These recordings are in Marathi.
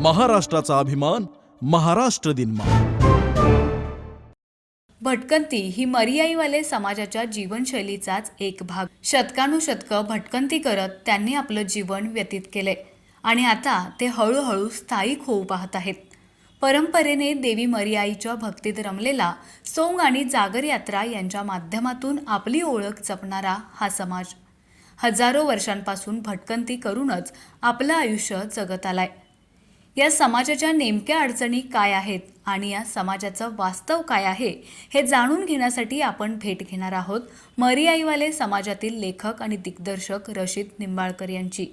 महाराष्ट्राचा अभिमान महाराष्ट्र दिन भटकंती ही मरियाईवाले समाजाच्या जीवनशैलीचाच एक भाग. शतकानुशतकं भटकंती करत त्यांनी आपलं जीवन व्यतीत केले आणि आता ते हळूहळू स्थायिक होऊ पाहत आहेत. परंपरेने देवी मरियाईच्या भक्तीत रमलेला सोंग आणि जागर यात्रा यांच्या माध्यमातून आपली ओळख जपणारा हा समाज. हजारो वर्षांपासून भटकंती करूनच आपलं आयुष्य जगत आलाय. या समाजाच्या नेमक्या अडचणी काय आहेत आणि या समाजाचं वास्तव काय आहे हे जाणून घेण्यासाठी आपण भेट घेणार आहोत मरियाईवाले समाजातील लेखक आणि दिग्दर्शक रशीद निंबाळकर यांची.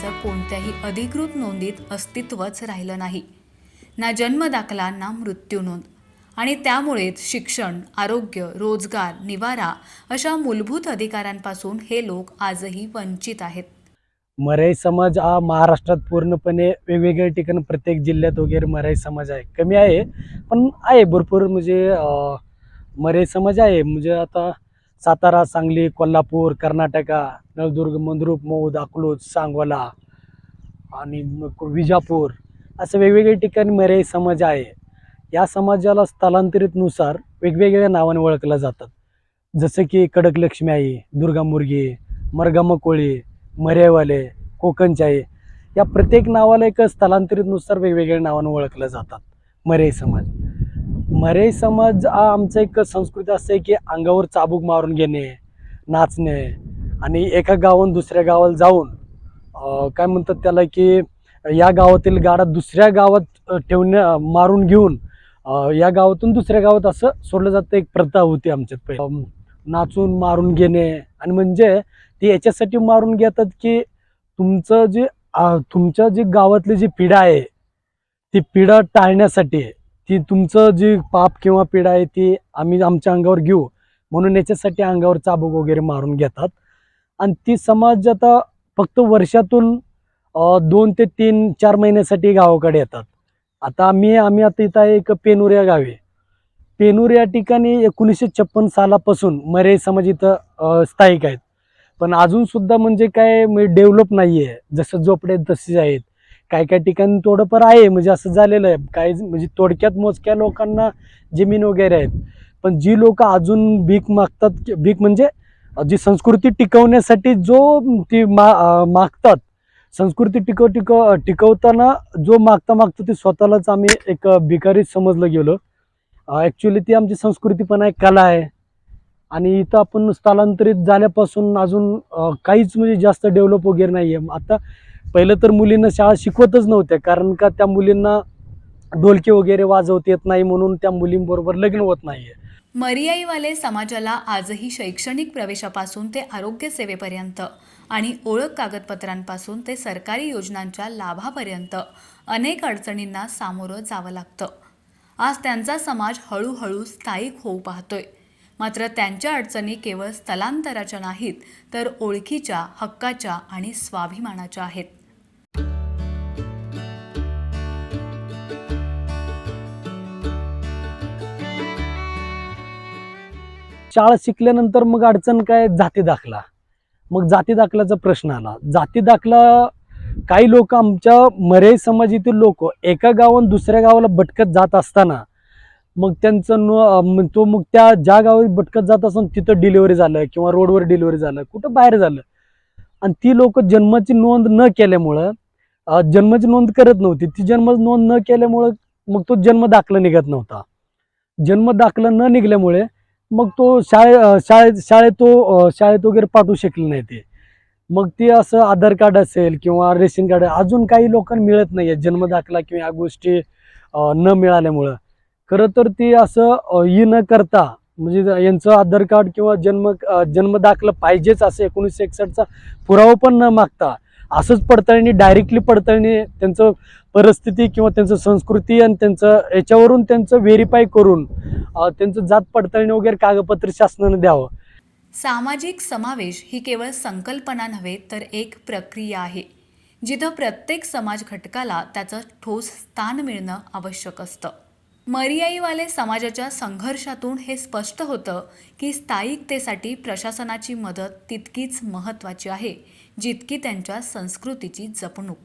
त्यांचं कोणत्याही अधिकृत नोंदीत अस्तित्वच राहिलं नाही. ना जन्म दाखला ना मृत्यू नोंद. आणि त्यामुळेच शिक्षण आरोग्य रोजगार निवारा अशा मूलभूत अधिकारांपासून हे लोक आजही वंचित आहेत. मराई समाज हा महाराष्ट्रात पूर्णपणे वेगवेगळ्या ठिकाणी प्रत्येक जिल्ह्यात वगैरे मराई समाज आहे. कमी आहे पण आहे भरपूर म्हणजे मराई समाज आहे. म्हणजे आता सातारा सांगली कोल्हापूर कर्नाटका नळदुर्ग मंद्रुप मौद अकलूज सांगोला आणि विजापूर असं वेगवेगळ्या ठिकाणी मराई समाज आहे. या समाजाला स्थलांतरितनुसार वेगवेगळ्या नावाने ओळखल्या जातात. जसं की कडक लक्ष्मी आई दुर्गा मुर्गी मरगामकोळी कोळी मरेवाले कोकणचाई या प्रत्येक नावाला एक स्थलांतरितनुसार वेगवेगळ्या नावाने ओळखल्या जातात. मरे समाज. मरे समाज हा आमचा एक संस्कृती असं आहे की अंगावर चाबूक मारून घेणे नाचणे आणि एका गावाहून दुसऱ्या गावाला जाऊन काय म्हणतात त्याला की या गावातील गाडा दुसऱ्या गावात ठेवण्या मारून घेऊन या गावातून दुसऱ्या गावात असं सोडलं जातं एक प्रथा होती आमच्यात पहिले. नाचून मारून घेणे आणि म्हणजे ते याच्यासाठी मारून घेतात की तुमचं जे तुमच्या जे गावातली जी पिढा आहे ती पिढा टाळण्यासाठी ती तुमचं जी पाप किंवा पिढा आहे ती आम्ही आमच्या अंगावर घेऊ. म्हणून याच्यासाठी अंगावर चाबूक वगैरे मारून घेतात. आणि ती समाज आता फक्त वर्षातून दोन ते तीन चार महिन्यासाठी गावाकडे येतात. आता आम्ही आम्ही आता इथं आहे एक पेनूर या गावी पेनूर या ठिकाणी एकोणीसशे छप्पन सालापासून मरे समाज इथं स्थायिक आहेत. पण अजूनसुद्धा म्हणजे काय म्हणजे डेव्हलप नाही आहे जसं झोपडे तसेच आहेत. काय काय ठिकाणी थोडंफार आहे म्हणजे असं झालेलं आहे. काय म्हणजे थोडक्यात मोजक्या लोकांना जमीन वगैरे आहेत. पण जी लोक अजून भीक मागतात भीक म्हणजे जी संस्कृती टिकवण्यासाठी जो ती मा मागतात. संस्कृती टिकव टिकव टिकवताना जो मागता मागतो ते स्वतःलाच आम्ही एक भिकारीच समजलं गेलो. ॲक्च्युली ती आमची संस्कृती पण आहे कला आहे. आणि इथं आपण स्थलांतरित झाल्यापासून अजून काहीच म्हणजे जास्त डेव्हलप वगैरे नाही आहे आता पहिलं तर मुलींना शाळा शिकवतच नव्हत्या कारण का त्या मुलींना ढोलके वगैरे वाजवता येत नाही म्हणून त्या मुलींबरोबर लग्न होत नाही आहे मरियाईवाले समाजाला आजही शैक्षणिक प्रवेशापासून ते आरोग्य सेवेपर्यंत आणि ओळख कागदपत्रांपासून ते सरकारी योजनांच्या लाभापर्यंत अनेक अडचणींना सामोरं जावं लागतं. आज त्यांचा समाज हळूहळू स्थायिक होऊ पाहतोय. मात्र त्यांच्या अडचणी केवळ स्थलांतराच्या नाहीत तर ओळखीच्या हक्काच्या आणि स्वाभिमानाच्या आहेत. शाळा शिकल्यानंतर मग अडचण काय? जाती दाखला. मग जाती दाखल्याचा प्रश्न आला. जाती दाखला काही लोक आमच्या मरे समाजातील लोक एका गावाहून दुसऱ्या गावाला भटकत जात असताना मग त्यांचं तो मग त्या ज्या गावात भटकत जात असताना तिथं डिलिव्हरी झालं किंवा रोडवर डिलिव्हरी झालं कुठं बाहेर झालं. आणि ती लोक जन्माची नोंद न केल्यामुळं जन्माची नोंद करत नव्हती. ती जन्म नोंद न केल्यामुळं मग तो जन्म दाखला निघत नव्हता. जन्म दाखला न निघल्यामुळे मग तो शाळे शाळेत शाळेत तो शाळेत वगैरे पाठवू शकले नाही ते. मग ते असं आधार कार्ड असेल किंवा रेशन कार्ड अजून काही लोकांना मिळत नाही आहे जन्मदाखला किंवा या गोष्टी न मिळाल्यामुळं. खरं तर ते असं ये ही न करता म्हणजे यांचं आधार कार्ड किंवा जन्म जन्मदाखलं पाहिजेच असं एकोणीसशे एकसष्टचा पुरावा पण न मागता असंच पडताळणी डायरेक्टली पडताळणी त्यांचं परिस्थिती किंवा त्यांचं संस्कृती आणि त्यांचं याच्यावरून त्यांचं व्हेरीफाय करून त्यांचं जात पडताळणी वगैरे कागदपत्र शासनानं द्यावं. सामाजिक समावेश ही केवळ संकल्पना नव्हे तर एक प्रक्रिया आहे जिथं प्रत्येक समाज घटकाला त्याचं ठोस स्थान मिळणं आवश्यक असतं. मरियाईवाले समाजाच्या संघर्षातून हे स्पष्ट होतं की स्थायिकतेसाठी प्रशासनाची मदत तितकीच महत्त्वाची आहे जितकी त्यांच्या संस्कृतीची जपणूक.